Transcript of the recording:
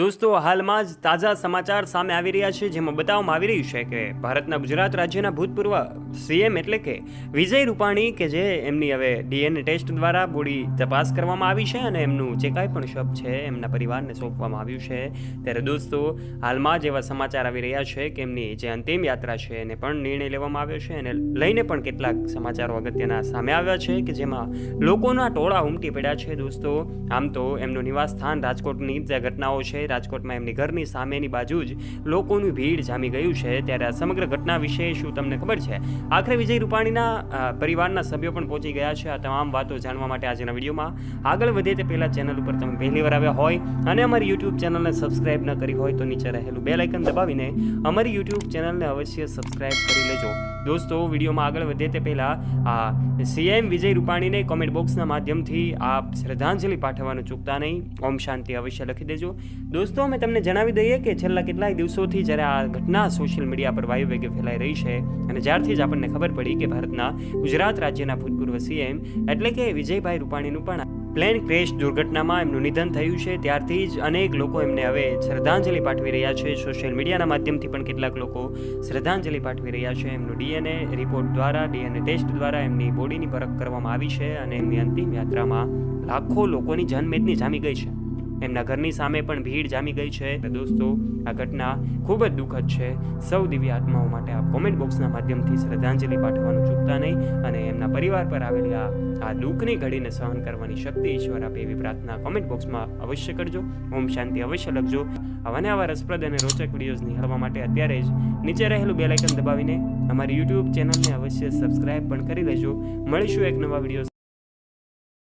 દોસ્તો, હાલમાં જ તાજા સમાચાર સામે આવી રહ્યા છે, જેમાં બતાવવામાં આવી રહ્યું છે કે ભારતના ગુજરાત રાજ્યના ભૂતપૂર્વ સીએમ એટલે કે વિજય રૂપાણી, કે જે એમની હવે ડીએનએ ટેસ્ટ દ્વારા બોડી તપાસ કરવામાં આવી છે અને એમનું જે કાંઈ પણ શબ છે, એમના પરિવારને સોંપવામાં આવ્યું છે. ત્યારે દોસ્તો, હાલમાં જ એવા સમાચાર આવી રહ્યા છે કે એમની જે અંતિમ યાત્રા છે, એને પણ નિર્ણય લેવામાં આવ્યો છે અને લઈને પણ કેટલાક સમાચારો અગત્યના સામે આવ્યા છે કે જેમાં લોકોના ટોળા ઉમટી પડ્યા છે દોસ્તો. આમ તો એમનું નિવાસ સ્થાન રાજકોટની જે ઘટનાઓ છે રાજકોટમાં એમની ઘરની સામેની બાજુ જ લોકોની ભીડ જામી ગયું છે. ત્યારે આ સમગ્ર ઘટના વિશે શું તમને ખબર છે? આખરે વિજય રૂપાણીના પરિવારના સભ્યો પણ પહોંચી ગયા છે. આ તમામ વાતો જાણવા માટે આજના વિડીયોમાં. આગળ વધે તે પહેલાં ચેનલ ઉપર તમે પહેલી વાર આવ્યા હોય અને અમારી યુટ્યુબ ચેનલને સબસ્ક્રાઈબ ન કરી હોય તો નીચે રહેલું બેલ આઇકન દબાવીને અમારી યુટ્યુબ ચેનલને અવશ્ય સબસ્ક્રાઈબ કરી લેજો. દોસ્તો, વિડીયોમાં આગળ વધે તે પહેલાં, આ સીએમ વિજય રૂપાણીને કોમેન્ટ બોક્સના માધ્યમથી આપ શ્રદ્ધાંજલિ પાઠવવાનું ચૂકતા નહીં. ઓમ શાંતિ અવશ્ય લખી દેજો. દોસ્તો, અમે તમને જણાવી દઈએ કે છેલ્લા કેટલાય દિવસોથી જ્યારે આ ઘટના સોશિયલ મીડિયા પર વાયુ વેગે ફેલાઈ રહી છે અને જ્યારથી જ આપણને ખબર પડી કે ભારતના ગુજરાત રાજ્યના ભૂતપૂર્વ સીએમ એટલે કે વિજયભાઈ રૂપાણીનું પણ પ્લેન ક્રેશ દુર્ઘટનામાં એમનું નિધન થયું છે. ત્યારથી જ અનેક લોકો એમને હવે શ્રદ્ધાંજલિ પાઠવી રહ્યા છે. સોશિયલ મીડિયાના માધ્યમથી પણ કેટલાક લોકો શ્રદ્ધાંજલિ પાઠવી રહ્યા છે. એમનું ડીએનએ રિપોર્ટ દ્વારા, ડીએનએ ટેસ્ટ દ્વારા એમની બોડીની પરખ કરવામાં આવી છે અને એમની અંતિમ યાત્રામાં લાખો લોકોની જનમેદની જામી ગઈ છે. એમના ઘરની સામે પણ ભીડ જામી ગઈ છે. દોસ્તો, આ ઘટના ખૂબ જ દુઃખદ છે. સૌ દિવ્ય આત્માઓ માટે આપ કોમેન્ટ બોક્સના માધ્યમથી શ્રદ્ધાંજલિ પાઠવવાનું ચૂકતા નહીં અને એમના પરિવાર પર આવેલી આ આ દુઃખની ઘડીને સહન કરવાની શક્તિ ઈશ્વર આપે એવી પ્રાર્થના કોમેન્ટ બોક્સમાં અવશ્ય કરજો. ઓમ શાંતિ અવશ્ય લખજો. આવાને આવા રસપ્રદ અને રોચક વિડીયોઝ નિહાળવા માટે અત્યારે જ નીચે રહેલું બેલ આઇકન દબાવીને અમારી યુટ્યુબ ચેનલને અવશ્ય સબસ્ક્રાઇબ પણ કરી લેજો મળીશું એક નવા વીડિયો